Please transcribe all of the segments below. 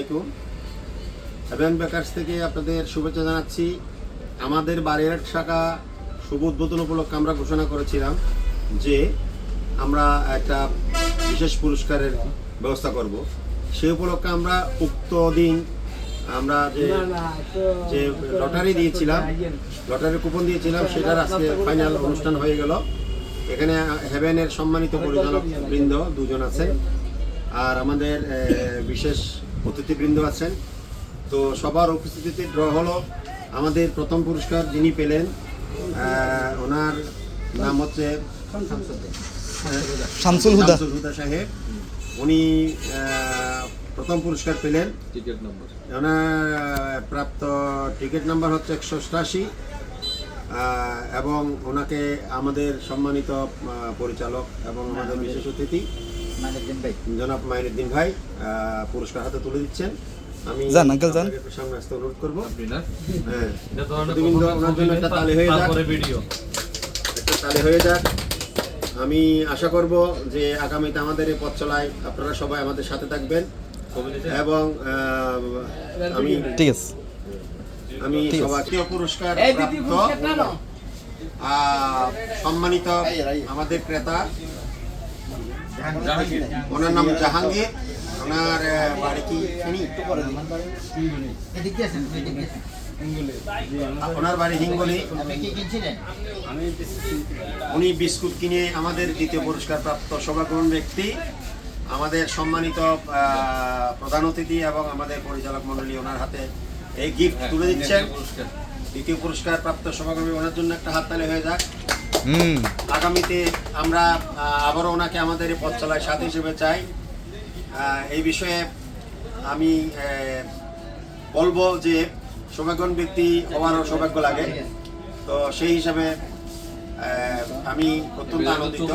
আলাইকুম। Haven bakers থেকে আপনাদের শুভেচ্ছা জানাচ্ছি। আমাদের বাড়ির শাখা শুভ উদ্বোধন উপলক্ষে আমরা ঘোষণা করেছিলাম যে আমরা একটা বিশেষ পুরস্কারের ব্যবস্থা করব। সেই উপলক্ষে আমরা উক্ত দিন আমরা যে যে লটারি দিয়েছিলাম লটারি কুপন দিয়েছিলাম সেটার আজকে ফাইনাল অনুষ্ঠান হয়ে গেল। এখানে হেভেনের সম্মানিত পরিচালক বৃন্দ দুজন আছেন আর আমাদের বিশেষ অতিথিবৃন্দ আছেন। তো সবার উপস্থিতিতে ড্র হলো আমাদের প্রথম পুরস্কার যিনি পেলেন ওনার নাম হচ্ছে শামসুল হুদা। হুদা সাহেব। উনি প্রথম পুরস্কার পেলেন। Ticket number. ওনার প্রাপ্ত টিকিট নাম্বার হচ্ছে একশো অষ্টাশি এবং ওনাকে আমাদের সম্মানিত পরিচালক এবং আমাদের বিশেষ অতিথি জনাব মাইনুদ্দিন ভাই পুরস্কার হাতে তুলে দিচ্ছেন। আমি। সামনে আসতে অনুরোধ করব। হ্যাঁ। ওনার জন্য একটা তালি হয়ে যাক। ভিডিও একটা তালি হয়ে যাক। আমি আশা করব যে আগামীতে আমাদের এই পথ চলায় আপনারা সবাই আমাদের সাথে থাকবেন। এবং আমি ঠিক আছে। আমি। সবাইকে পুরস্কার প্রাপ্ত। সম্মানিত আমাদের ক্রেতা। ওনার নাম জাহাঙ্গীর। ওনার বাড়ি কি ওনার বাড়ি হিঙ্গলি। উনি বিস্কুট কিনে আমাদের দ্বিতীয় পুরস্কার প্রাপ্ত সৌভাগ্যবান ব্যক্তি। আমাদের সম্মানিত প্রধান অতিথি এবং আমাদের পরিচালক মন্ডলী ওনার হাতে এই গিফট তুলে দিচ্ছেন পুরস্কার। দ্বিতীয় পুরস্কার প্রাপ্ত সৌভাগ্যবান ওনার জন্য একটা হাততালি হয়ে যাক। হুম। আগামীতে আমরা আবারও ওনাকে আমাদের এই পথ চলায় সাথী হিসেবে চাই। এই বিষয়ে আমি বলব যে সৌভাগ্যবান ব্যক্তি হওয়ারও সৌভাগ্য লাগে। তো সেই হিসাবে আমি অত্যন্ত আনন্দিত।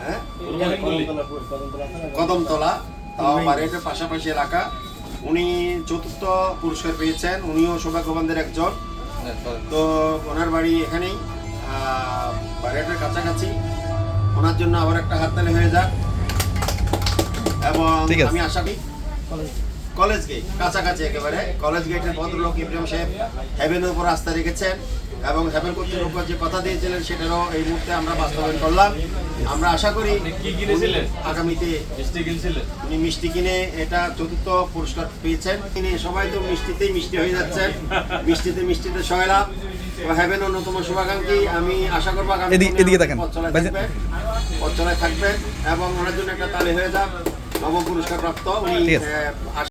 হ্যাঁ? কদমতলা। তাও বাড়িটার পাশাপাশি এলাকা। উনি চতুর্থ পুরস্কার পেয়েছেন উনিও সৌভাগ্যবানদের একজন। তো ওনার বাড়ি এখানেই বাড়িটার কাছাকাছি। ওনার জন্য আবার একটা হাততালি হয়ে যাক। এবং আমি আশা কলেজ গেট কাছাকাছি একেবারে। কলেজ গেটের ভদ্রলোক ইব্রাহিম সাহেব হ্যাভেনের উপর আস্থা রেখেছেন। এবং হ্যাভেন কর্তৃপক্ষ যে কথা দিয়েছিলেন সেটারও এই মুহূর্তে আমরা বাস্তবায়ন করলাম। আমরা আশা করি কি কিনেছিলেন? আগামীতে মিষ্টি কিনছিলেন? উনি মিষ্টি কিনে এটা চতুর্থ পুরস্কার পেয়েছেন। তিনি সবাই তো মিষ্টিতেই মিষ্টি হয়ে যাচ্ছেন মিষ্টিতে মিষ্টিতে সয়লাভ ও হ্যাভেন অন্যতম শুভাকাঙ্ক্ষী। আমি আশা করব আগামী এদিকে-। থাকবেন পথ চলায় থাকবেন এবং ওনার জন্য একটা তালি হয়ে যাক। নবম পুরস্কার প্রাপ্ত উনি